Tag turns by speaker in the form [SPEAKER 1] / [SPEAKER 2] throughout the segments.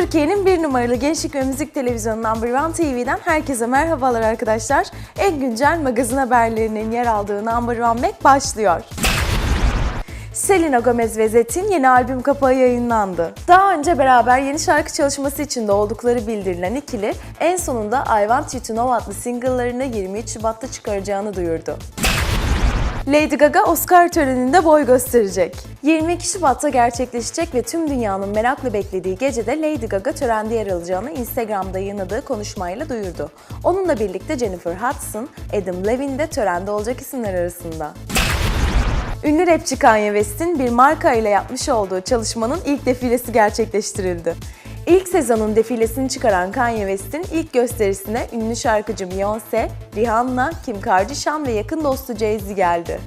[SPEAKER 1] Türkiye'nin bir numaralı gençlik ve müzik televizyonu Number One TV'den herkese merhabalar arkadaşlar. En güncel magazin haberlerinin yer aldığı Number One Mac başlıyor. Selena Gomez ve Zet'in yeni albüm kapağı yayınlandı. Daha önce beraber yeni şarkı çalışması içinde oldukları bildirilen ikili en sonunda I Want You To Know adlı single'larını 23 Şubat'ta çıkaracağını duyurdu. Lady Gaga Oscar töreninde boy gösterecek. 22 Şubat'ta gerçekleşecek ve tüm dünyanın merakla beklediği gecede Lady Gaga törende yer alacağını Instagram'da yayınladığı konuşmayla duyurdu. Onunla birlikte Jennifer Hudson, Adam Levine de törende olacak isimler arasında. Ünlü rapçi Kanye West'in bir marka ile yapmış olduğu çalışmanın ilk defilesi gerçekleştirildi. İlk sezonun defilesini çıkaran Kanye West'in ilk gösterisine ünlü şarkıcı Beyoncé, Rihanna, Kim Kardashian ve yakın dostu Jay-Z geldi.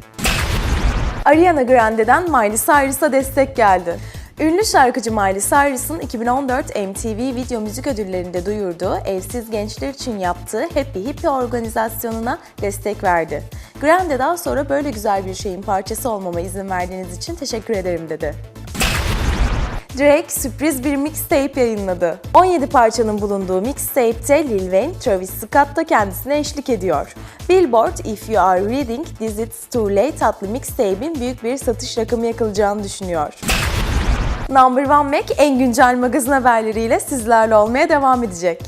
[SPEAKER 1] Ariana Grande'den Miley Cyrus'a destek geldi. Ünlü şarkıcı Miley Cyrus'ın 2014 MTV Video Müzik Ödülleri'nde duyurduğu evsiz gençler için yaptığı Happy Hippie organizasyonuna destek verdi. Grande daha sonra böyle güzel bir şeyin parçası olmama izin verdiğiniz için teşekkür ederim dedi. Drake sürpriz bir mixtape yayınladı. 17 parçanın bulunduğu mixtape'te Lil Wayne, Travis Scott da kendisine eşlik ediyor. Billboard, If You Are Reading This It's Too Late adlı mixtape'in büyük bir satış rakamı yakılacağını düşünüyor. Number One Mac en güncel magazin haberleriyle sizlerle olmaya devam edecek.